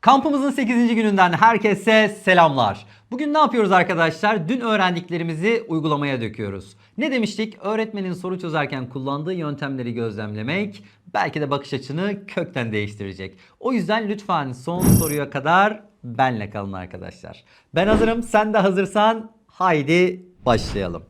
Kampımızın 8. gününden herkese selamlar. Bugün ne yapıyoruz arkadaşlar? Dün öğrendiklerimizi uygulamaya döküyoruz. Ne demiştik? Öğretmenin soru çözerken kullandığı yöntemleri gözlemlemek belki de bakış açını kökten değiştirecek. O yüzden lütfen son soruya kadar benle kalın arkadaşlar. Ben hazırım, sen de hazırsan haydi başlayalım.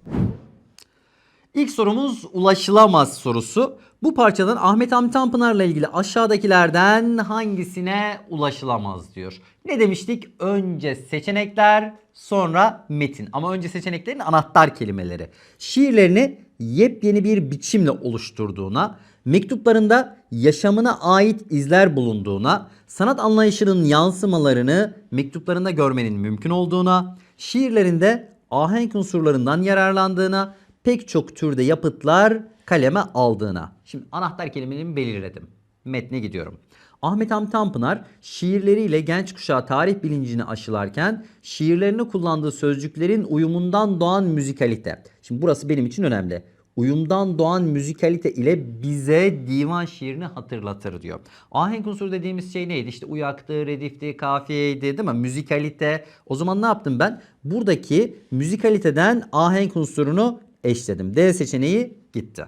İlk sorumuz ulaşılamaz sorusu. Bu parçadan Ahmet Hamdi Tanpınar'la ilgili aşağıdakilerden hangisine ulaşılamaz diyor. Ne demiştik? Önce seçenekler sonra metin. Ama önce seçeneklerin anahtar kelimeleri. Şiirlerini yepyeni bir biçimle oluşturduğuna, mektuplarında yaşamına ait izler bulunduğuna, sanat anlayışının yansımalarını mektuplarında görmenin mümkün olduğuna, şiirlerinde ahenk unsurlarından yararlandığına, pek çok türde yapıtlar kaleme aldığına. Şimdi anahtar kelimelerimi belirledim. Metne gidiyorum. Ahmet Hamdi Tanpınar şiirleriyle genç kuşağı tarih bilincini aşılarken şiirlerine kullandığı sözcüklerin uyumundan doğan müzikalite. Şimdi burası benim için önemli. Uyumdan doğan müzikalite ile bize divan şiirini hatırlatır diyor. Ahenk unsuru dediğimiz şey neydi? İşte uyaktı, redifti, kafiyeydi değil mi? Müzikalite. O zaman ne yaptım ben? Buradaki müzikaliteden ahenk unsurunu eşledim. D seçeneği gitti.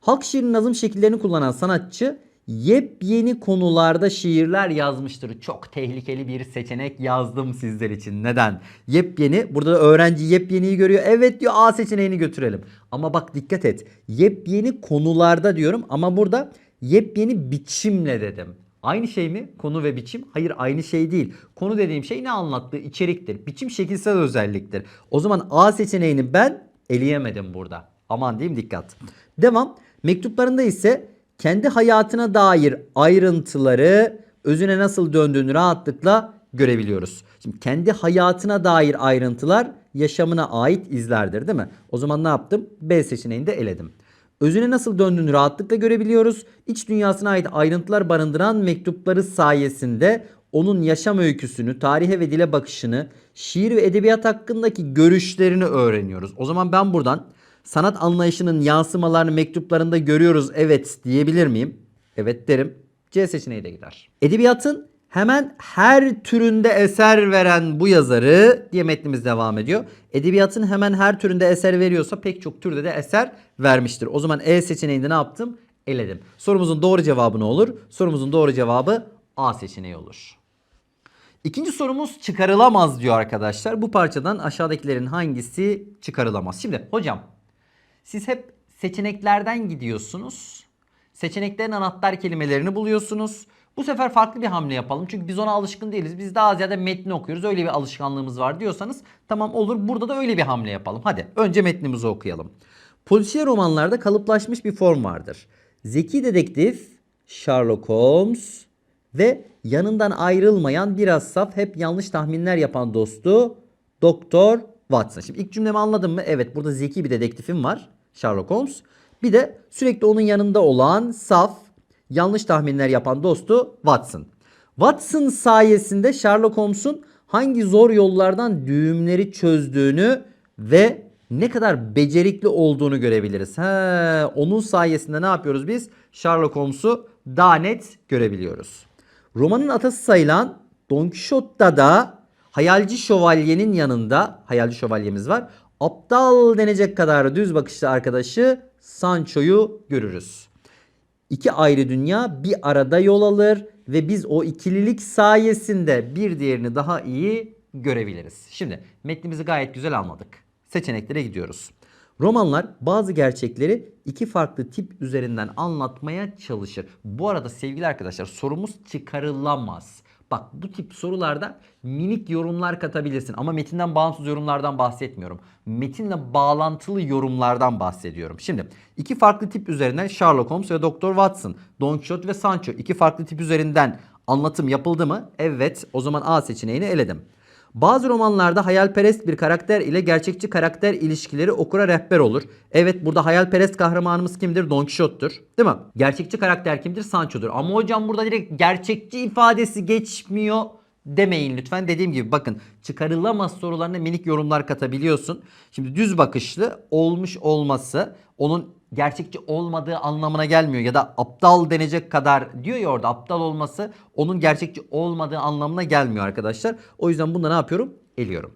Halk şiirinin nazım şekillerini kullanan sanatçı yepyeni konularda şiirler yazmıştır. Çok tehlikeli bir seçenek yazdım sizler için. Neden? Yepyeni. Burada da öğrenci yepyeniyi görüyor. Evet diyor A seçeneğini götürelim. Ama bak dikkat et. Yepyeni konularda diyorum ama burada yepyeni biçimle dedim. Aynı şey mi? Konu ve biçim? Hayır aynı şey değil. Konu dediğim şey ne anlattığı? içeriktir. Biçim şekilsel özelliktir. O zaman A seçeneğini ben eleyemedim burada. Aman diyeyim dikkat. Devam. Mektuplarında ise kendi hayatına dair ayrıntıları özüne nasıl döndüğünü rahatlıkla görebiliyoruz. Şimdi kendi hayatına dair ayrıntılar yaşamına ait izlerdir değil mi? O zaman ne yaptım? B seçeneğini de eledim. Özüne nasıl döndüğünü rahatlıkla görebiliyoruz. İç dünyasına ait ayrıntılar barındıran mektupları sayesinde onun yaşam öyküsünü, tarihe ve dile bakışını, şiir ve edebiyat hakkındaki görüşlerini öğreniyoruz. O zaman ben buradan sanat anlayışının yansımalarını mektuplarında görüyoruz evet diyebilir miyim? Evet derim. C seçeneği de gider. Edebiyatın hemen her türünde eser veren bu yazarı diye metnimiz devam ediyor. Edebiyatın hemen her türünde eser veriyorsa pek çok türde de eser vermiştir. O zaman E seçeneğinde ne yaptım? Eledim. Sorumuzun doğru cevabı ne olur? Sorumuzun doğru cevabı A seçeneği olur. İkinci sorumuz çıkarılamaz diyor arkadaşlar. Bu parçadan aşağıdakilerin hangisi çıkarılamaz? Şimdi hocam siz hep seçeneklerden gidiyorsunuz. Seçeneklerin anahtar kelimelerini buluyorsunuz. Bu sefer farklı bir hamle yapalım. Çünkü biz ona alışkın değiliz. Biz daha ziyade metni okuyoruz. Öyle bir alışkanlığımız var diyorsanız tamam olur. Burada da öyle bir hamle yapalım. Hadi önce metnimizi okuyalım. Polisiye romanlarda kalıplaşmış bir form vardır. Zeki dedektif Sherlock Holmes ve yanından ayrılmayan biraz saf hep yanlış tahminler yapan dostu Doktor Watson. Şimdi ilk cümlemi anladın mı? Evet burada zeki bir dedektifim var. Sherlock Holmes. Bir de sürekli onun yanında olan saf, yanlış tahminler yapan dostu Watson. Watson sayesinde Sherlock Holmes'un hangi zor yollardan düğümleri çözdüğünü ve ne kadar becerikli olduğunu görebiliriz. He, onun sayesinde ne yapıyoruz biz? Sherlock Holmes'u daha net görebiliyoruz. Romanın atası sayılan Don Quixote'da da hayalci şövalyenin yanında hayalci şövalyemiz var. Aptal denecek kadar düz bakışlı arkadaşı Sancho'yu görürüz. İki ayrı dünya bir arada yol alır ve biz o ikililik sayesinde bir diğerini daha iyi görebiliriz. Şimdi metnimizi gayet güzel almadık. Seçeneklere gidiyoruz. Romanlar bazı gerçekleri iki farklı tip üzerinden anlatmaya çalışır. Bu arada sevgili arkadaşlar sorumuz çıkarılamaz. Bak bu tip sorularda minik yorumlar katabilirsin ama metinden bağımsız yorumlardan bahsetmiyorum. Metinle bağlantılı yorumlardan bahsediyorum. Şimdi iki farklı tip üzerinden Sherlock Holmes ve Dr. Watson, Don Quixote ve Sancho iki farklı tip üzerinden anlatım yapıldı mı? Evet o zaman A seçeneğini eledim. Bazı romanlarda hayalperest bir karakter ile gerçekçi karakter ilişkileri okura rehber olur. Evet burada hayalperest kahramanımız kimdir? Don Quixote'dur. Değil mi? Gerçekçi karakter kimdir? Sancho'dur. Ama hocam burada direkt gerçekçi ifadesi geçmiyor demeyin lütfen. Dediğim gibi bakın çıkarılamaz sorularına minik yorumlar katabiliyorsun. Şimdi düz bakışlı olmuş olması onun gerçekçi olmadığı anlamına gelmiyor ya da aptal denecek kadar diyor ya orada aptal olması onun gerçekçi olmadığı anlamına gelmiyor arkadaşlar. O yüzden bunda ne yapıyorum? Eliyorum.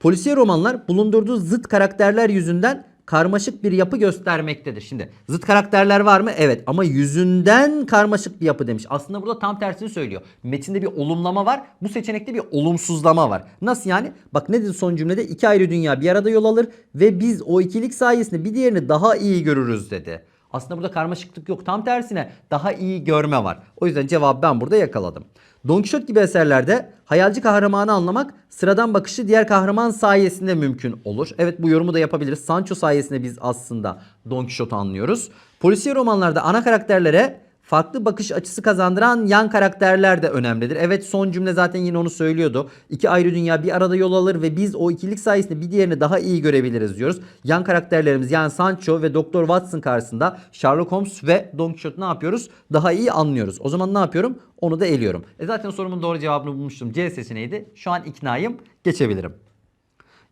Polisiye romanlar bulundurduğu zıt karakterler yüzünden karmaşık bir yapı göstermektedir. Şimdi zıt karakterler var mı? Evet ama yüzünden karmaşık bir yapı demiş. Aslında burada tam tersini söylüyor. Metinde bir olumlama var. Bu seçenekte bir olumsuzlama var. Nasıl yani? Bak ne dedi son cümlede? İki ayrı dünya bir arada yol alır ve biz o ikilik sayesinde bir diğerini daha iyi görürüz dedi. Aslında burada karmaşıklık yok. Tam tersine daha iyi görme var. O yüzden cevabı ben burada yakaladım. Don Quixote gibi eserlerde hayalci kahramanı anlamak sıradan bakışı diğer kahraman sayesinde mümkün olur. Evet bu yorumu da yapabiliriz. Sancho sayesinde biz aslında Don Quixote'u anlıyoruz. Polisiye romanlarda ana karakterlere farklı bakış açısı kazandıran yan karakterler de önemlidir. Evet son cümle zaten yine onu söylüyordu. İki ayrı dünya bir arada yol alır ve biz o ikilik sayesinde bir diğerini daha iyi görebiliriz diyoruz. Yan karakterlerimiz yani Sancho ve Doktor Watson karşısında Sherlock Holmes ve Don Quixote ne yapıyoruz? Daha iyi anlıyoruz. O zaman ne yapıyorum? Onu da eliyorum. E zaten sorumun doğru cevabını bulmuştum. C seçeneğiydi. Şu an iknayım. Geçebilirim.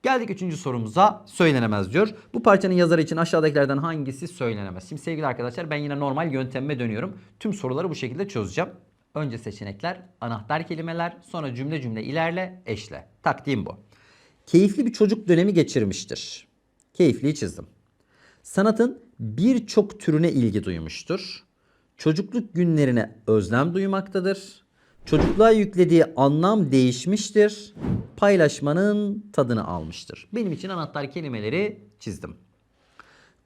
Geldik üçüncü sorumuza söylenemez diyor. Bu parçanın yazarı için aşağıdakilerden hangisi söylenemez? Şimdi sevgili arkadaşlar ben yine normal yöntemime dönüyorum. Tüm soruları bu şekilde çözeceğim. Önce seçenekler, anahtar kelimeler, sonra cümle cümle ilerle, eşle. Taktiğim bu. Keyifli bir çocuk dönemi geçirmiştir. Keyifliyi çizdim. Sanatın birçok türüne ilgi duymuştur. Çocukluk günlerine özlem duymaktadır. Çocukluğa yüklediği anlam değişmiştir. Paylaşmanın tadını almıştır. Benim için anahtar kelimeleri çizdim.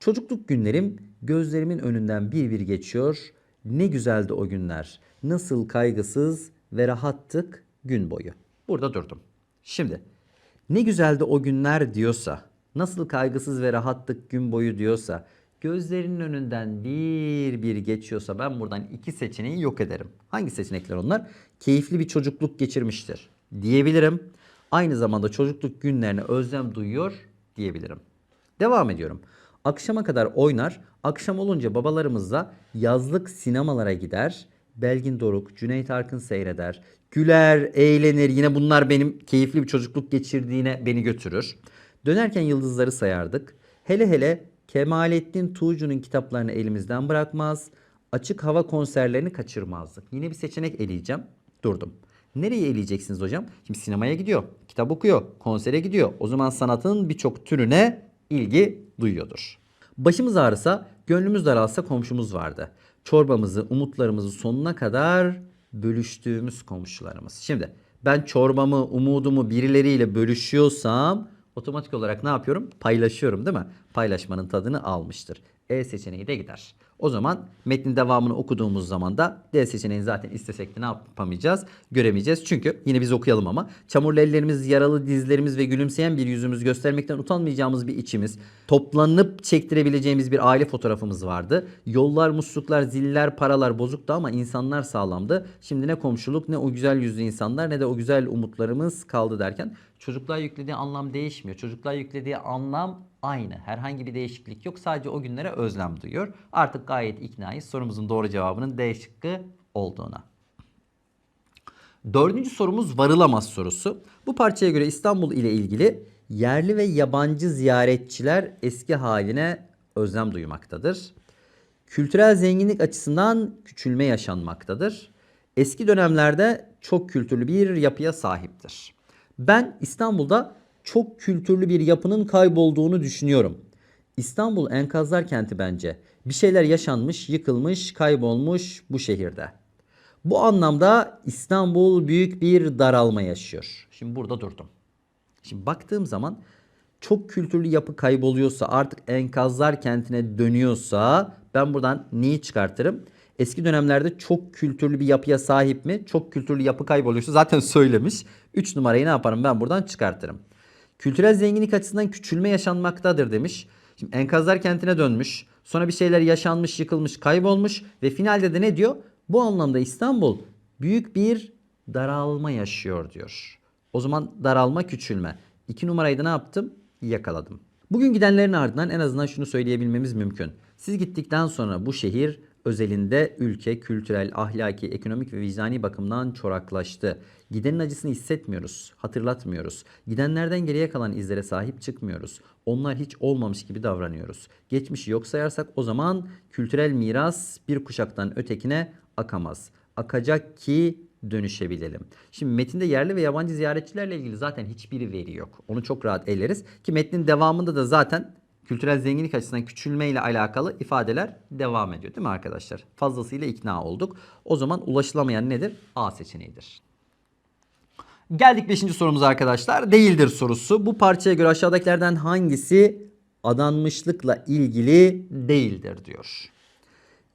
Çocukluk günlerim gözlerimin önünden bir bir geçiyor. Ne güzeldi o günler. Nasıl kaygısız ve rahattık gün boyu. Burada durdum. Şimdi ne güzeldi o günler diyorsa, nasıl kaygısız ve rahattık gün boyu diyorsa, gözlerinin önünden bir bir geçiyorsa ben buradan iki seçeneği yok ederim. Hangi seçenekler onlar? Keyifli bir çocukluk geçirmiştir diyebilirim. Aynı zamanda çocukluk günlerine özlem duyuyor diyebilirim. Devam ediyorum. Akşama kadar oynar, akşam olunca babalarımızla yazlık sinemalara gider. Belgin Doruk, Cüneyt Arkın seyreder. Güler, eğlenir. Yine bunlar benim keyifli bir çocukluk geçirdiğine beni götürür. Dönerken yıldızları sayardık. Hele hele Kemalettin Tuğcu'nun kitaplarını elimizden bırakmaz. Açık hava konserlerini kaçırmazdık. Yine bir seçenek eleyeceğim. Durdum. Nereye eleyeceksiniz hocam? Şimdi sinemaya gidiyor, kitap okuyor, konsere gidiyor. O zaman sanatın birçok türüne ilgi duyuyordur. Başımız ağrısa, gönlümüz daralsa komşumuz vardı. Çorbamızı, umutlarımızı sonuna kadar bölüştüğümüz komşularımız. Şimdi ben çorbamı, umudumu birileriyle bölüşüyorsam otomatik olarak ne yapıyorum? Paylaşıyorum değil mi? Paylaşmanın tadını almıştır. E seçeneği de gider. O zaman metnin devamını okuduğumuz zaman da D seçeneğini zaten istesek de ne yapamayacağız? Göremeyeceğiz. Çünkü yine biz okuyalım ama çamurlu ellerimiz, yaralı dizlerimiz ve gülümseyen bir yüzümüz göstermekten utanmayacağımız bir içimiz. Toplanıp çektirebileceğimiz bir aile fotoğrafımız vardı. Yollar, musluklar, ziller, paralar bozuktu ama insanlar sağlamdı. Şimdi ne komşuluk ne o güzel yüzlü insanlar ne de o güzel umutlarımız kaldı derken çocukluğa yüklediği anlam değişmiyor. Çocukluğa yüklediği anlam aynı. Herhangi bir değişiklik yok. Sadece o günlere özlem duyuyor. Artık gayet iknayız sorumuzun doğru cevabının D şıkkı olduğuna. Dördüncü sorumuz varılamaz sorusu. Bu parçaya göre İstanbul ile ilgili yerli ve yabancı ziyaretçiler eski haline özlem duymaktadır. Kültürel zenginlik açısından küçülme yaşanmaktadır. Eski dönemlerde çok kültürlü bir yapıya sahiptir. Ben İstanbul'da çok kültürlü bir yapının kaybolduğunu düşünüyorum. İstanbul enkazlar kenti bence. Bir şeyler yaşanmış, yıkılmış, kaybolmuş bu şehirde. Bu anlamda İstanbul büyük bir daralma yaşıyor. Şimdi burada durdum. Şimdi baktığım zaman çok kültürlü yapı kayboluyorsa artık enkazlar kentine dönüyorsa ben buradan neyi çıkartırım? Eski dönemlerde çok kültürlü bir yapıya sahip mi? Çok kültürlü yapı kayboluyorsa zaten söylemiş. 3 numarayı ne yaparım ben buradan çıkartırım. Kültürel zenginlik açısından küçülme yaşanmaktadır demiş. Şimdi enkazlar kentine dönmüş. Sonra bir şeyler yaşanmış, yıkılmış, kaybolmuş ve finalde de ne diyor? Bu anlamda İstanbul büyük bir daralma yaşıyor diyor. O zaman daralma, küçülme. İki numarayı da ne yaptım? Yakaladım. Bugün gidenlerin ardından en azından şunu söyleyebilmemiz mümkün. Siz gittikten sonra bu şehir özelinde ülke kültürel, ahlaki, ekonomik ve vicdani bakımdan çoraklaştı. Gidenin acısını hissetmiyoruz, hatırlatmıyoruz. Gidenlerden geriye kalan izlere sahip çıkmıyoruz. Onlar hiç olmamış gibi davranıyoruz. Geçmişi yok sayarsak o zaman kültürel miras bir kuşaktan ötekine akamaz. Akacak ki dönüşebilelim. Şimdi metinde yerli ve yabancı ziyaretçilerle ilgili zaten hiçbir veri yok. Onu çok rahat eleriz ki metnin devamında da zaten kültürel zenginlik açısından küçülme ile alakalı ifadeler devam ediyor değil mi arkadaşlar? Fazlasıyla ikna olduk. O zaman ulaşılamayan nedir? A seçeneğidir. Geldik 5. sorumuza arkadaşlar. Değildir sorusu. Bu parçaya göre aşağıdakilerden hangisi adanmışlıkla ilgili değildir diyor.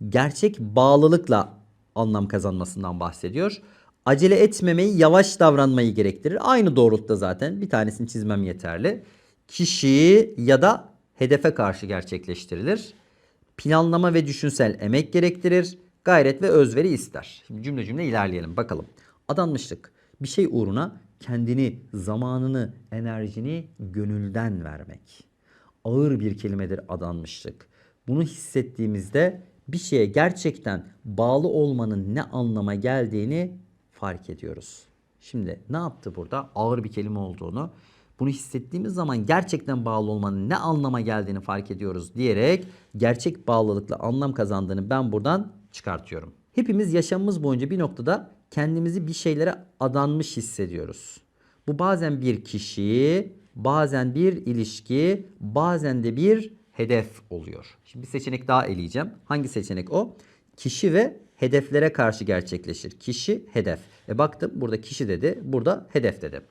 Gerçek bağlılıkla anlam kazanmasından bahsediyor. Acele etmemeyi, yavaş davranmayı gerektirir. Aynı doğrultuda zaten. Bir tanesini çizmem yeterli. Kişi ya da hedefe karşı gerçekleştirilir. Planlama ve düşünsel emek gerektirir. Gayret ve özveri ister. Şimdi cümle cümle ilerleyelim bakalım. Adanmışlık bir şey uğruna kendini, zamanını, enerjini gönülden vermek. Ağır bir kelimedir adanmışlık. Bunu hissettiğimizde bir şeye gerçekten bağlı olmanın ne anlama geldiğini fark ediyoruz. Şimdi ne yaptı burada? Ağır bir kelime olduğunu, bunu hissettiğimiz zaman gerçekten bağlı olmanın ne anlama geldiğini fark ediyoruz diyerek gerçek bağlılıkla anlam kazandığını ben buradan çıkartıyorum. Hepimiz yaşamımız boyunca bir noktada kendimizi bir şeylere adanmış hissediyoruz. Bu bazen bir kişi, bazen bir ilişki, bazen de bir hedef oluyor. Şimdi bir seçenek daha eleyeceğim. Hangi seçenek o? Kişi ve hedeflere karşı gerçekleşir. Kişi, hedef. E baktım burada kişi dedi, burada hedef dedi.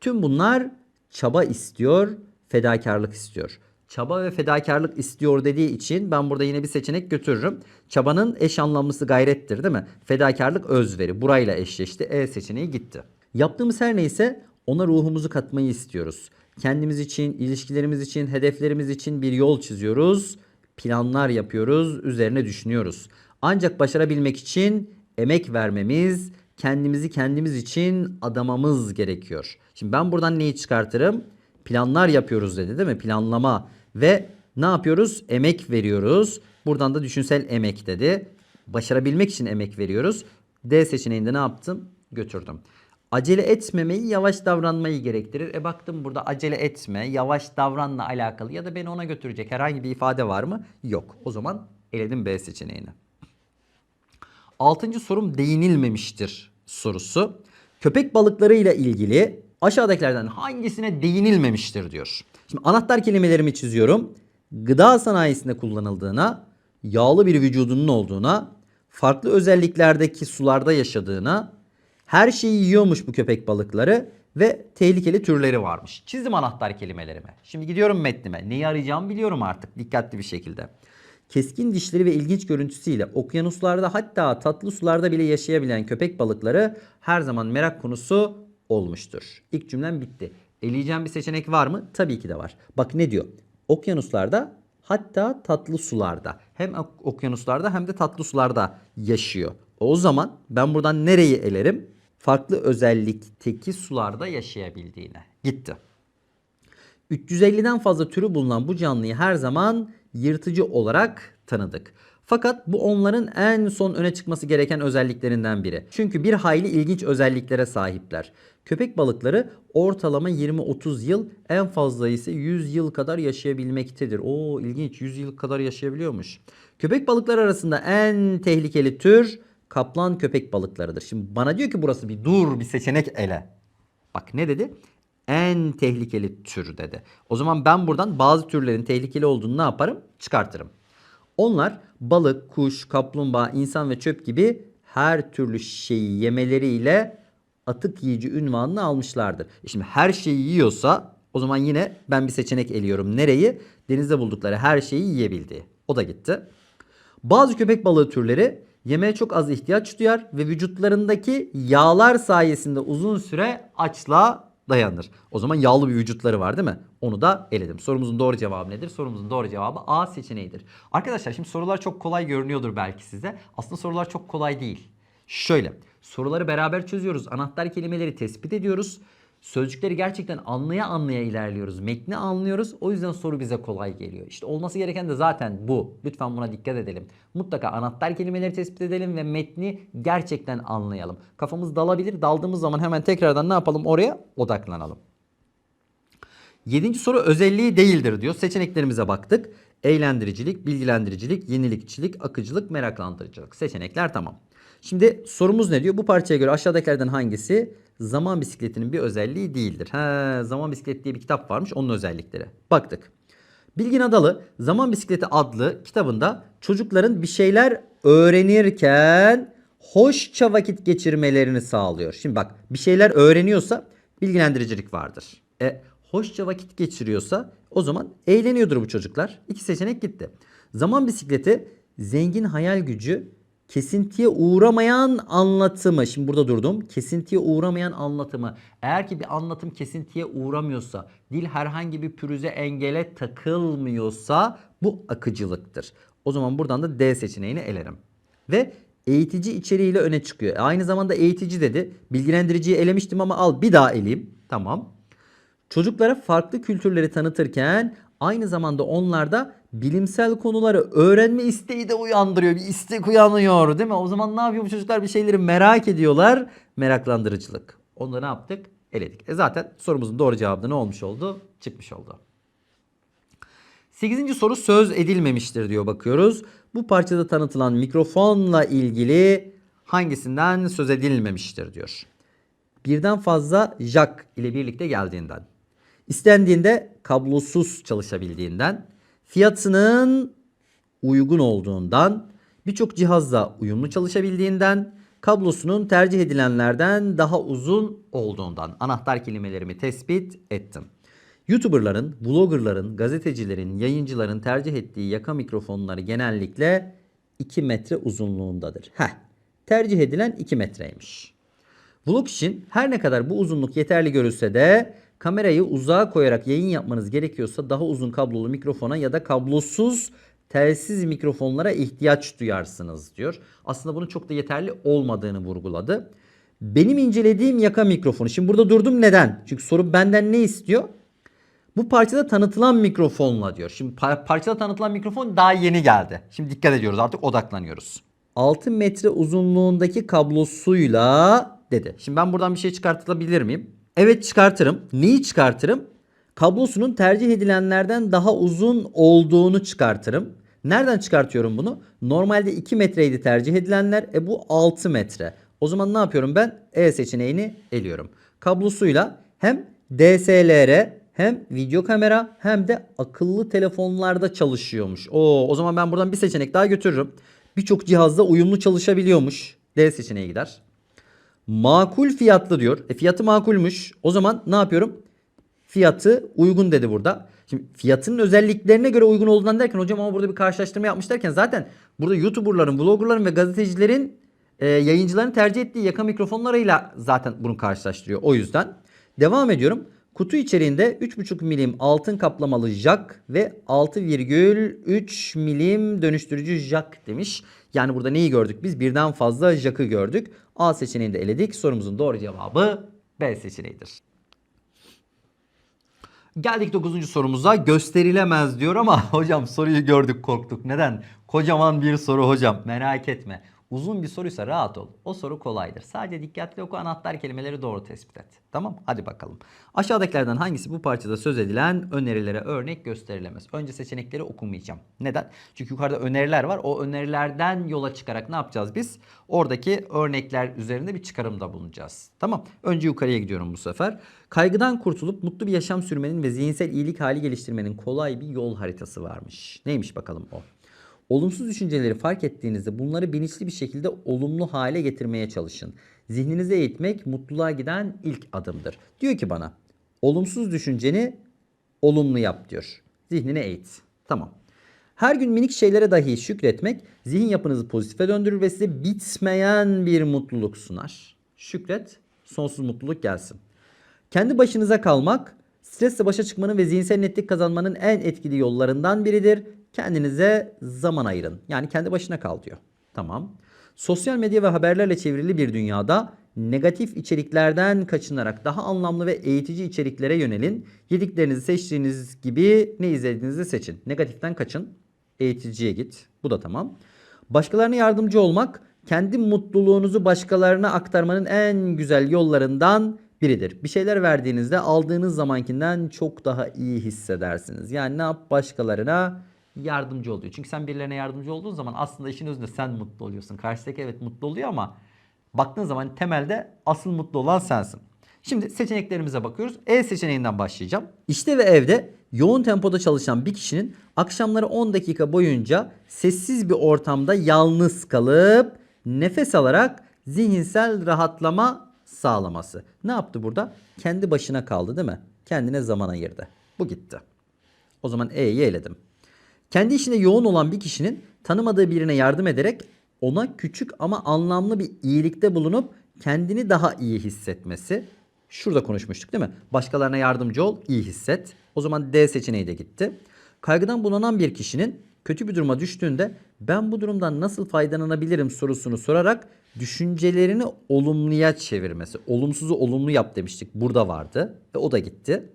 Tüm bunlar çaba istiyor, fedakarlık istiyor. Çaba ve fedakarlık istiyor dediği için ben burada yine bir seçenek götürürüm. Çabanın eş anlamlısı gayrettir değil mi? Fedakarlık özveri. Burayla eşleşti. E seçeneği gitti. Yaptığımız her neyse ona ruhumuzu katmayı istiyoruz. Kendimiz için, ilişkilerimiz için, hedeflerimiz için bir yol çiziyoruz. Planlar yapıyoruz, üzerine düşünüyoruz. Ancak başarabilmek için emek vermemiz, kendimizi kendimiz için adamamız gerekiyor. Şimdi ben buradan neyi çıkartırım? Planlar yapıyoruz dedi değil mi? Planlama ve ne yapıyoruz? Emek veriyoruz. Buradan da düşünsel emek dedi. Başarabilmek için emek veriyoruz. D seçeneğinde ne yaptım? Götürdüm. Acele etmemeyi, yavaş davranmayı gerektirir. E baktım burada acele etme, yavaş davranla alakalı ya da beni ona götürecek herhangi bir ifade var mı? Yok. O zaman eledim B seçeneğini. Altıncı sorum değinilmemiştir sorusu. Köpek balıkları ile ilgili aşağıdakilerden hangisine değinilmemiştir diyor. Şimdi anahtar kelimelerimi çiziyorum. Gıda sanayisinde kullanıldığına, yağlı bir vücudunun olduğuna, farklı özelliklerdeki sularda yaşadığına, her şeyi yiyormuş bu köpek balıkları ve tehlikeli türleri varmış. Çizdim anahtar kelimelerimi. Şimdi gidiyorum metnime. Neyi arayacağımı biliyorum artık dikkatli bir şekilde. Keskin dişleri ve ilginç görüntüsüyle okyanuslarda hatta tatlı sularda bile yaşayabilen köpek balıkları her zaman merak konusu olmuştur. İlk cümlem bitti. Eleyeceğim bir seçenek var mı? Tabii ki de var. Bak ne diyor? Okyanuslarda hatta tatlı sularda hem ok- okyanuslarda hem de tatlı sularda yaşıyor. O zaman ben buradan nereyi elerim? Farklı özellikteki sularda yaşayabildiğine. Gitti. 350'den fazla türü bulunan bu canlıyı her zaman yırtıcı olarak tanıdık. Fakat bu onların en son öne çıkması gereken özelliklerinden biri. Çünkü bir hayli ilginç özelliklere sahipler. Köpek balıkları ortalama 20-30 yıl en fazla ise 100 yıl kadar yaşayabilmektedir. Oo ilginç 100 yıl kadar yaşayabiliyormuş. Köpek balıkları arasında en tehlikeli tür kaplan köpek balıklarıdır. Şimdi bana diyor ki burası bir dur bir seçenek ele. Bak ne dedi? En tehlikeli tür dedi. O zaman ben buradan bazı türlerin tehlikeli olduğunu ne yaparım? Çıkartırım. Onlar balık, kuş, kaplumbağa, insan ve çöp gibi her türlü şeyi yemeleriyle atık yiyici ünvanını almışlardır. E şimdi her şeyi yiyorsa o zaman yine ben bir seçenek eliyorum. Nereyi? Denizde buldukları her şeyi yiyebildiği. O da gitti. Bazı köpek balığı türleri yemeğe çok az ihtiyaç duyar ve vücutlarındaki yağlar sayesinde uzun süre açlığa dayanır. O zaman yağlı bir vücutları var değil mi? Onu da eledim. Sorumuzun doğru cevabı nedir? Sorumuzun doğru cevabı A seçeneğidir. Arkadaşlar şimdi sorular çok kolay görünüyordur belki size. Aslında sorular çok kolay değil. Şöyle soruları beraber çözüyoruz. Anahtar kelimeleri tespit ediyoruz. Sözcükleri gerçekten anlaya anlaya ilerliyoruz. Metni anlıyoruz. O yüzden soru bize kolay geliyor. İşte olması gereken de zaten bu. Lütfen buna dikkat edelim. Mutlaka anahtar kelimeleri tespit edelim ve metni gerçekten anlayalım. Kafamız dalabilir. Daldığımız zaman hemen tekrardan ne yapalım? Oraya odaklanalım. Yedinci soru özelliği değildir diyor. Seçeneklerimize baktık. Eğlendiricilik, bilgilendiricilik, yenilikçilik, akıcılık, meraklandırıcılık. Seçenekler tamam. Şimdi sorumuz ne diyor? Bu parçaya göre aşağıdakilerden hangisi zaman bisikletinin bir özelliği değildir? He, zaman bisikleti diye bir kitap varmış onun özellikleri. Baktık. Bilgin Adalı Zaman Bisikleti adlı kitabında çocukların bir şeyler öğrenirken hoşça vakit geçirmelerini sağlıyor. Şimdi bak bir şeyler öğreniyorsa bilgilendiricilik vardır. E hoşça vakit geçiriyorsa o zaman eğleniyordur bu çocuklar. İki seçenek gitti. Zaman bisikleti zengin hayal gücü kesintiye uğramayan anlatımı. Şimdi burada durdum. Kesintiye uğramayan anlatımı. Eğer ki bir anlatım kesintiye uğramıyorsa, dil herhangi bir pürüze engele takılmıyorsa bu akıcılıktır. O zaman buradan da D seçeneğini elerim. Ve eğitici içeriğiyle öne çıkıyor. E, Aynı zamanda eğitici dedi. Bilgilendiriciyi elemiştim ama al bir daha eleyim. Tamam. Çocuklara farklı kültürleri tanıtırken aynı zamanda onlarda bilimsel konuları öğrenme isteği de uyandırıyor. Bir istek uyanıyor değil mi? O zaman ne yapıyor bu çocuklar? Bir şeyleri merak ediyorlar. Meraklandırıcılık. Onu da ne yaptık? Eledik. E zaten sorumuzun doğru cevabı ne olmuş oldu? Çıkmış oldu. Sekizinci soru söz edilmemiştir diyor bakıyoruz. Bu parçada tanıtılan mikrofonla ilgili hangisinden söz edilmemiştir diyor birden fazla jack ile birlikte geldiğinden, istendiğinde kablosuz çalışabildiğinden, fiyatının uygun olduğundan, birçok cihazla uyumlu çalışabildiğinden, kablosunun tercih edilenlerden daha uzun olduğundan anahtar kelimelerimi tespit ettim. YouTuber'ların, blogger'ların, gazetecilerin, yayıncıların tercih ettiği yaka mikrofonları genellikle 2 metre uzunluğundadır. Heh, tercih edilen 2 metreymiş. Vlog için her ne kadar bu uzunluk yeterli görülse de kamerayı uzağa koyarak yayın yapmanız gerekiyorsa daha uzun kablolu mikrofona ya da kablosuz telsiz mikrofonlara ihtiyaç duyarsınız diyor. Aslında bunun çok da yeterli olmadığını vurguladı. Benim incelediğim yaka mikrofonu. Şimdi burada durdum neden? Çünkü soru benden ne istiyor? Bu parçada tanıtılan mikrofonla diyor. Şimdi par- parçada tanıtılan mikrofon daha yeni geldi. Şimdi dikkat ediyoruz artık odaklanıyoruz. 6 metre uzunluğundaki kablosuyla dedi. Şimdi ben buradan bir şey çıkartılabilir miyim? Evet çıkartırım. Neyi çıkartırım? Kablosunun tercih edilenlerden daha uzun olduğunu çıkartırım. Nereden çıkartıyorum bunu? Normalde 2 metreydi tercih edilenler. E bu 6 metre. O zaman ne yapıyorum ben? E seçeneğini eliyorum. Kablosuyla hem DSLR hem video kamera hem de akıllı telefonlarda çalışıyormuş. Oo, o zaman ben buradan bir seçenek daha götürürüm. Birçok cihazda uyumlu çalışabiliyormuş. D seçeneği gider. Makul fiyatlı diyor. E fiyatı makulmüş. O zaman ne yapıyorum? Fiyatı uygun dedi burada. Şimdi fiyatının özelliklerine göre uygun olduğundan derken hocam ama burada bir karşılaştırma yapmış derken zaten burada YouTuber'ların, blogger'ların ve gazetecilerin e, yayıncıların tercih ettiği yaka mikrofonlarıyla zaten bunu karşılaştırıyor. O yüzden devam ediyorum. Kutu içeriğinde 3,5 milim altın kaplamalı jack ve 6,3 milim dönüştürücü jack demiş. Yani burada neyi gördük biz? Birden fazla jack'ı gördük. A seçeneğini de eledik. Sorumuzun doğru cevabı B seçeneğidir. Geldik 9. sorumuza. Gösterilemez diyor ama hocam soruyu gördük korktuk. Neden? Kocaman bir soru hocam. Merak etme. Uzun bir soruysa rahat ol. O soru kolaydır. Sadece dikkatli oku anahtar kelimeleri doğru tespit et. Tamam? Hadi bakalım. Aşağıdakilerden hangisi bu parçada söz edilen önerilere örnek gösterilemez? Önce seçenekleri okumayacağım. Neden? Çünkü yukarıda öneriler var. O önerilerden yola çıkarak ne yapacağız biz? Oradaki örnekler üzerinde bir çıkarımda bulunacağız. Tamam. Önce yukarıya gidiyorum bu sefer. Kaygıdan kurtulup mutlu bir yaşam sürmenin ve zihinsel iyilik hali geliştirmenin kolay bir yol haritası varmış. Neymiş bakalım o? Olumsuz düşünceleri fark ettiğinizde bunları bilinçli bir şekilde olumlu hale getirmeye çalışın. Zihninizi eğitmek mutluluğa giden ilk adımdır. Diyor ki bana olumsuz düşünceni olumlu yap diyor. Zihnini eğit. Tamam. Her gün minik şeylere dahi şükretmek zihin yapınızı pozitife döndürür ve size bitmeyen bir mutluluk sunar. Şükret, sonsuz mutluluk gelsin. Kendi başınıza kalmak stresle başa çıkmanın ve zihinsel netlik kazanmanın en etkili yollarından biridir. Kendinize zaman ayırın. Yani kendi başına kal diyor. Tamam. Sosyal medya ve haberlerle çevrili bir dünyada negatif içeriklerden kaçınarak daha anlamlı ve eğitici içeriklere yönelin. Yediklerinizi seçtiğiniz gibi ne izlediğinizi seçin. Negatiften kaçın. Eğiticiye git. Bu da tamam. Başkalarına yardımcı olmak kendi mutluluğunuzu başkalarına aktarmanın en güzel yollarından biridir. Bir şeyler verdiğinizde aldığınız zamankinden çok daha iyi hissedersiniz. Yani ne yap başkalarına yardımcı oluyor. Çünkü sen birilerine yardımcı olduğun zaman aslında işin özünde sen mutlu oluyorsun. Karşıdaki evet mutlu oluyor ama baktığın zaman temelde asıl mutlu olan sensin. Şimdi seçeneklerimize bakıyoruz. E seçeneğinden başlayacağım. İşte ve evde yoğun tempoda çalışan bir kişinin akşamları 10 dakika boyunca sessiz bir ortamda yalnız kalıp nefes alarak zihinsel rahatlama sağlaması. Ne yaptı burada? Kendi başına kaldı değil mi? Kendine zaman ayırdı. Bu gitti. O zaman E'yi eledim. Kendi işinde yoğun olan bir kişinin tanımadığı birine yardım ederek ona küçük ama anlamlı bir iyilikte bulunup kendini daha iyi hissetmesi. Şurada konuşmuştuk değil mi? Başkalarına yardımcı ol, iyi hisset. O zaman D seçeneği de gitti. Kaygıdan bulanan bir kişinin kötü bir duruma düştüğünde ben bu durumdan nasıl faydalanabilirim sorusunu sorarak düşüncelerini olumluya çevirmesi. Olumsuzu olumlu yap demiştik. Burada vardı ve o da gitti.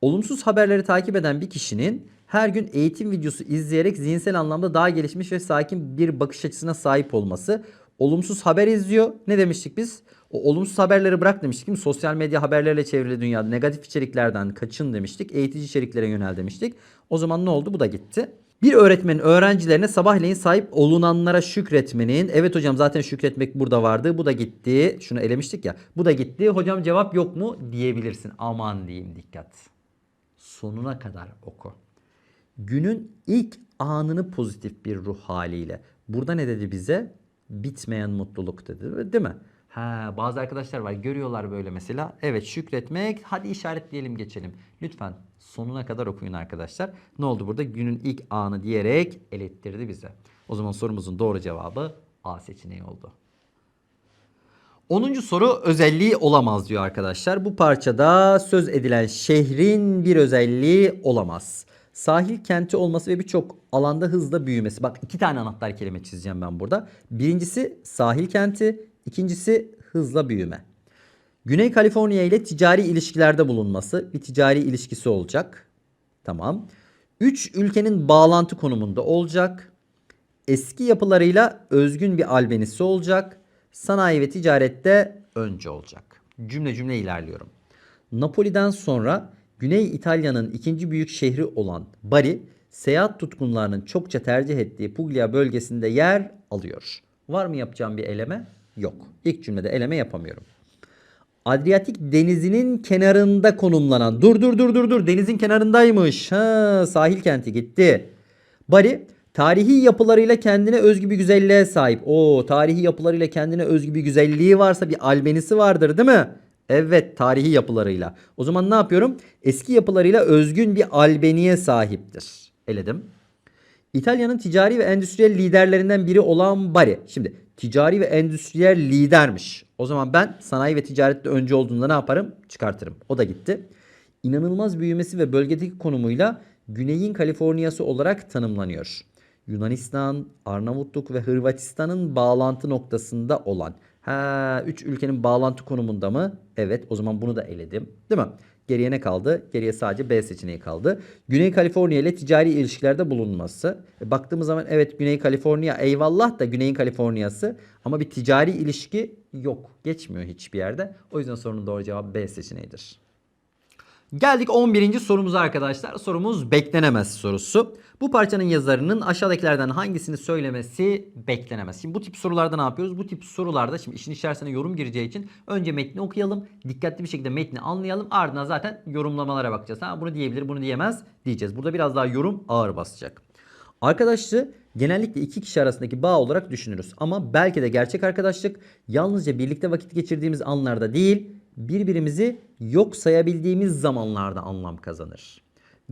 Olumsuz haberleri takip eden bir kişinin her gün eğitim videosu izleyerek zihinsel anlamda daha gelişmiş ve sakin bir bakış açısına sahip olması. Olumsuz haber izliyor. Ne demiştik biz? O olumsuz haberleri bırak demiştik değil? Sosyal medya haberlerle çevrili dünyada negatif içeriklerden kaçın demiştik. Eğitici içeriklere yönel demiştik. O zaman ne oldu? Bu da gitti. Bir öğretmenin öğrencilerine sabahleyin sahip olunanlara şükretmenin. Evet hocam zaten şükretmek burada vardı. Bu da gitti. Şunu elemiştik ya. Bu da gitti. Hocam cevap yok mu diyebilirsin. Aman diyeyim dikkat. Sonuna kadar oku. Günün ilk anını pozitif bir ruh haliyle. Burada ne dedi bize? Bitmeyen mutluluk dedi. Değil mi? Ha, bazı arkadaşlar var görüyorlar böyle mesela. Evet şükretmek hadi işaretleyelim geçelim. Lütfen sonuna kadar okuyun arkadaşlar. Ne oldu burada? Günün ilk anı diyerek elettirdi bize. O zaman sorumuzun doğru cevabı A seçeneği oldu. 10. soru özelliği olamaz diyor arkadaşlar. Bu parçada söz edilen şehrin bir özelliği olamaz. Sahil kenti olması ve birçok alanda hızla büyümesi. Bak iki tane anahtar kelime çizeceğim ben burada. Birincisi sahil kenti, ikincisi hızla büyüme. Güney Kaliforniya ile ticari ilişkilerde bulunması bir ticari ilişkisi olacak. Tamam. Üç ülkenin bağlantı konumunda olacak. Eski yapılarıyla özgün bir albenisi olacak. Sanayi ve ticarette önce olacak. Cümle cümle ilerliyorum. Napoli'den sonra Güney İtalya'nın ikinci büyük şehri olan Bari, seyahat tutkunlarının çokça tercih ettiği Puglia bölgesinde yer alıyor. Var mı yapacağım bir eleme? Yok. İlk cümlede eleme yapamıyorum. Adriyatik denizinin kenarında konumlanan. Dur dur dur dur dur. Denizin kenarındaymış. Ha, sahil kenti gitti. Bari tarihi yapılarıyla kendine özgü bir güzelliğe sahip. O tarihi yapılarıyla kendine özgü bir güzelliği varsa bir albenisi vardır değil mi? Evet tarihi yapılarıyla. O zaman ne yapıyorum? Eski yapılarıyla özgün bir albeniye sahiptir. Eledim. İtalya'nın ticari ve endüstriyel liderlerinden biri olan Bari. Şimdi ticari ve endüstriyel lidermiş. O zaman ben sanayi ve ticarette önce olduğunda ne yaparım? Çıkartırım. O da gitti. İnanılmaz büyümesi ve bölgedeki konumuyla Güney'in Kaliforniyası olarak tanımlanıyor. Yunanistan, Arnavutluk ve Hırvatistan'ın bağlantı noktasında olan. Ha, üç ülkenin bağlantı konumunda mı? Evet, o zaman bunu da eledim. Değil mi? Geriye ne kaldı? Geriye sadece B seçeneği kaldı. Güney Kaliforniya ile ticari ilişkilerde bulunması. E, baktığımız zaman evet Güney Kaliforniya eyvallah da Güney'in Kaliforniyası ama bir ticari ilişki yok. Geçmiyor hiçbir yerde. O yüzden sorunun doğru cevabı B seçeneğidir. Geldik 11. sorumuza arkadaşlar. Sorumuz beklenemez sorusu. Bu parçanın yazarının aşağıdakilerden hangisini söylemesi beklenemez. Şimdi bu tip sorularda ne yapıyoruz? Bu tip sorularda şimdi işin içerisine yorum gireceği için önce metni okuyalım. Dikkatli bir şekilde metni anlayalım. Ardından zaten yorumlamalara bakacağız. Ha, bunu diyebilir, bunu diyemez diyeceğiz. Burada biraz daha yorum ağır basacak. Arkadaşlığı genellikle iki kişi arasındaki bağ olarak düşünürüz. Ama belki de gerçek arkadaşlık yalnızca birlikte vakit geçirdiğimiz anlarda değil, birbirimizi yok sayabildiğimiz zamanlarda anlam kazanır.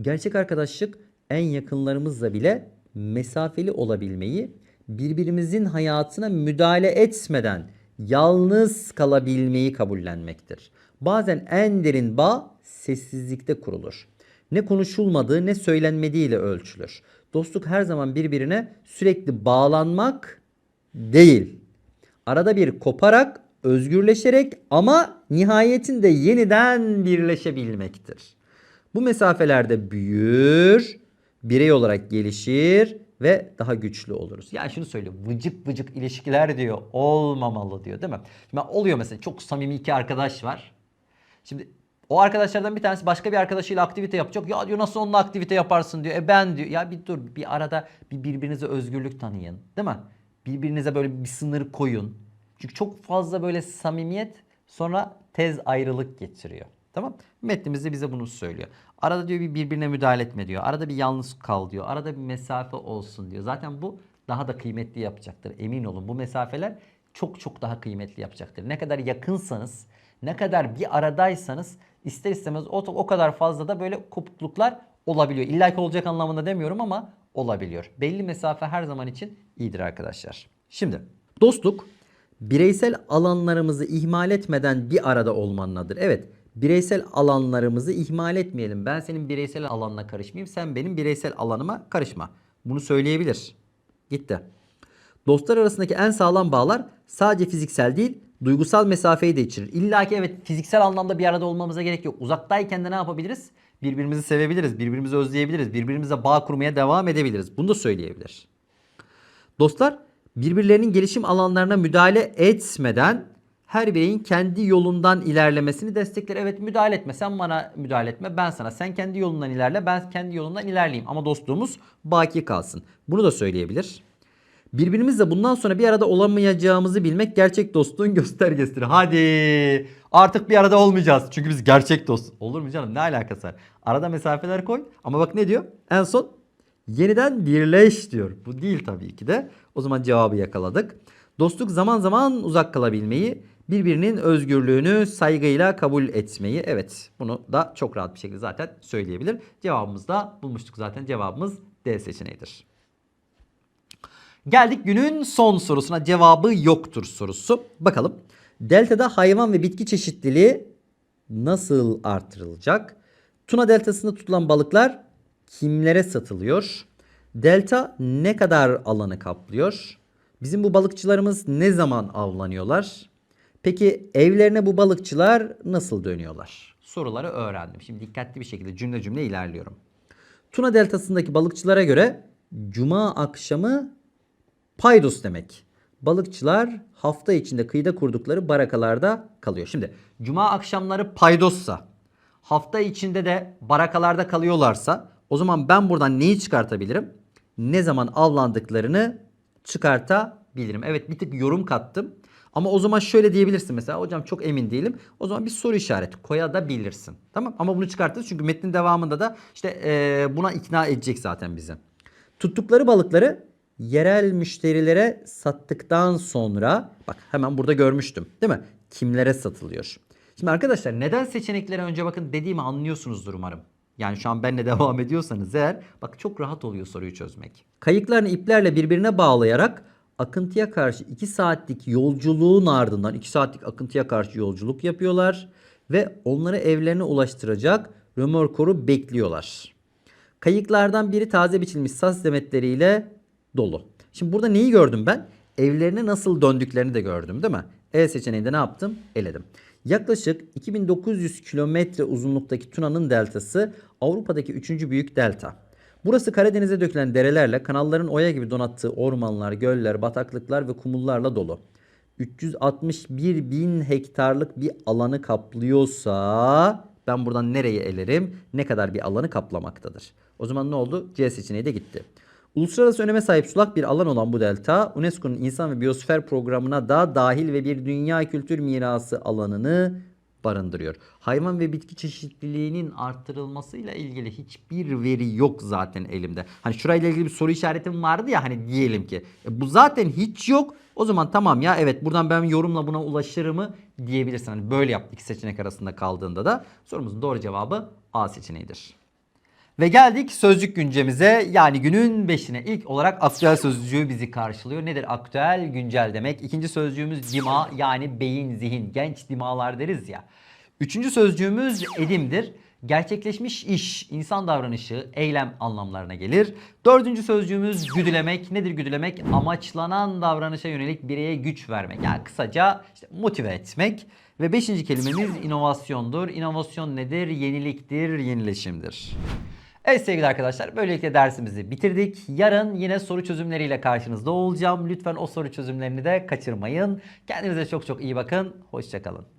Gerçek arkadaşlık en yakınlarımızla bile mesafeli olabilmeyi, birbirimizin hayatına müdahale etmeden yalnız kalabilmeyi kabullenmektir. Bazen en derin bağ sessizlikte kurulur. Ne konuşulmadığı ne söylenmediğiyle ölçülür. Dostluk her zaman birbirine sürekli bağlanmak değil. Arada bir koparak özgürleşerek ama nihayetinde yeniden birleşebilmektir. Bu mesafelerde büyür, birey olarak gelişir ve daha güçlü oluruz. Yani şunu söylüyor. Vıcık vıcık ilişkiler diyor olmamalı diyor değil mi? Şimdi oluyor mesela çok samimi iki arkadaş var. Şimdi o arkadaşlardan bir tanesi başka bir arkadaşıyla aktivite yapacak. Ya diyor nasıl onunla aktivite yaparsın diyor. E ben diyor. Ya bir dur bir arada bir birbirinize özgürlük tanıyın. Değil mi? Birbirinize böyle bir sınır koyun. Çünkü çok fazla böyle samimiyet sonra tez ayrılık getiriyor. Tamam? Metnimizde bize bunu söylüyor. Arada diyor bir birbirine müdahale etme diyor. Arada bir yalnız kal diyor. Arada bir mesafe olsun diyor. Zaten bu daha da kıymetli yapacaktır. Emin olun bu mesafeler çok çok daha kıymetli yapacaktır. Ne kadar yakınsanız, ne kadar bir aradaysanız ister istemez o, o kadar fazla da böyle kopukluklar olabiliyor. İlla ki olacak anlamında demiyorum ama olabiliyor. Belli mesafe her zaman için iyidir arkadaşlar. Şimdi dostluk bireysel alanlarımızı ihmal etmeden bir arada olmanın adıdır. Evet bireysel alanlarımızı ihmal etmeyelim. Ben senin bireysel alanına karışmayayım. Sen benim bireysel alanıma karışma. Bunu söyleyebilir. Gitti. Dostlar arasındaki en sağlam bağlar sadece fiziksel değil, duygusal mesafeyi de içerir. İlla ki evet fiziksel anlamda bir arada olmamıza gerek yok. Uzaktayken de ne yapabiliriz? Birbirimizi sevebiliriz, birbirimizi özleyebiliriz, birbirimize bağ kurmaya devam edebiliriz. Bunu da söyleyebilir. Dostlar birbirlerinin gelişim alanlarına müdahale etmeden her bireyin kendi yolundan ilerlemesini destekler. Evet müdahale etme. Sen bana müdahale etme. Ben sana. Sen kendi yolundan ilerle. Ben kendi yolundan ilerleyeyim. Ama dostluğumuz baki kalsın. Bunu da söyleyebilir. Birbirimizle bundan sonra bir arada olamayacağımızı bilmek gerçek dostluğun göstergesidir. Hadi artık bir arada olmayacağız. Çünkü biz gerçek dost. Olur mu canım ne alakası var? Arada mesafeler koy. Ama bak ne diyor? En son yeniden birleş diyor. Bu değil tabii ki de. O zaman cevabı yakaladık. Dostluk zaman zaman uzak kalabilmeyi, birbirinin özgürlüğünü saygıyla kabul etmeyi. Evet bunu da çok rahat bir şekilde zaten söyleyebilir. Cevabımızı da bulmuştuk zaten. Cevabımız D seçeneğidir. Geldik günün son sorusuna. Cevabı yoktur sorusu. Bakalım. Delta'da hayvan ve bitki çeşitliliği nasıl artırılacak? Tuna deltasında tutulan balıklar kimlere satılıyor? Delta ne kadar alanı kaplıyor? Bizim bu balıkçılarımız ne zaman avlanıyorlar? Peki evlerine bu balıkçılar nasıl dönüyorlar? Soruları öğrendim. Şimdi dikkatli bir şekilde cümle cümle ilerliyorum. Tuna deltasındaki balıkçılara göre cuma akşamı paydos demek. Balıkçılar hafta içinde kıyıda kurdukları barakalarda kalıyor. Şimdi cuma akşamları paydossa, hafta içinde de barakalarda kalıyorlarsa o zaman ben buradan neyi çıkartabilirim? Ne zaman avlandıklarını çıkartabilirim. Evet bir tık yorum kattım. Ama o zaman şöyle diyebilirsin mesela hocam çok emin değilim. O zaman bir soru işareti koyabilirsin. Tamam ama bunu çıkartırız çünkü metnin devamında da işte eee, buna ikna edecek zaten bizi. Tuttukları balıkları yerel müşterilere sattıktan sonra bak hemen burada görmüştüm değil mi? Kimlere satılıyor? Şimdi arkadaşlar neden seçeneklere önce bakın dediğimi anlıyorsunuzdur umarım. Yani şu an benle devam ediyorsanız eğer bak çok rahat oluyor soruyu çözmek. Kayıklarını iplerle birbirine bağlayarak akıntıya karşı 2 saatlik yolculuğun ardından 2 saatlik akıntıya karşı yolculuk yapıyorlar ve onları evlerine ulaştıracak römorkoru bekliyorlar. Kayıklardan biri taze biçilmiş saz demetleriyle dolu. Şimdi burada neyi gördüm ben? Evlerine nasıl döndüklerini de gördüm değil mi? E seçeneğinde ne yaptım? Eledim. Yaklaşık 2900 kilometre uzunluktaki Tuna'nın deltası Avrupa'daki 3. büyük delta. Burası Karadeniz'e dökülen derelerle, kanalların oya gibi donattığı ormanlar, göller, bataklıklar ve kumullarla dolu. 361 bin hektarlık bir alanı kaplıyorsa ben buradan nereye elerim? Ne kadar bir alanı kaplamaktadır? O zaman ne oldu? C seçeneği de gitti. Uluslararası öneme sahip sulak bir alan olan bu delta, UNESCO'nun İnsan ve Biyosfer Programı'na da dahil ve bir dünya kültür mirası alanını barındırıyor. Hayvan ve bitki çeşitliliğinin arttırılmasıyla ilgili hiçbir veri yok zaten elimde. Hani şurayla ilgili bir soru işaretim vardı ya hani diyelim ki. E, bu zaten hiç yok. O zaman tamam ya evet buradan ben yorumla buna ulaşırımı diyebilirsin. Hani böyle yap iki seçenek arasında kaldığında da sorumuzun doğru cevabı A seçeneğidir. Ve geldik sözcük güncemize yani günün beşine. İlk olarak aktüel sözcüğü bizi karşılıyor. Nedir aktüel güncel demek? İkinci sözcüğümüz dima yani beyin zihin genç dimalar deriz ya. Üçüncü sözcüğümüz edimdir. gerçekleşmiş iş, insan davranışı, eylem anlamlarına gelir. Dördüncü sözcüğümüz güdülemek. Nedir güdülemek? Amaçlanan davranışa yönelik bireye güç vermek. Yani kısaca işte motive etmek. Ve beşinci kelimemiz inovasyondur. İnovasyon nedir? Yeniliktir, yenileşimdir. Evet sevgili arkadaşlar böylelikle dersimizi bitirdik. Yarın yine soru çözümleriyle karşınızda olacağım. Lütfen o soru çözümlerini de kaçırmayın. Kendinize çok çok iyi bakın. Hoşçakalın.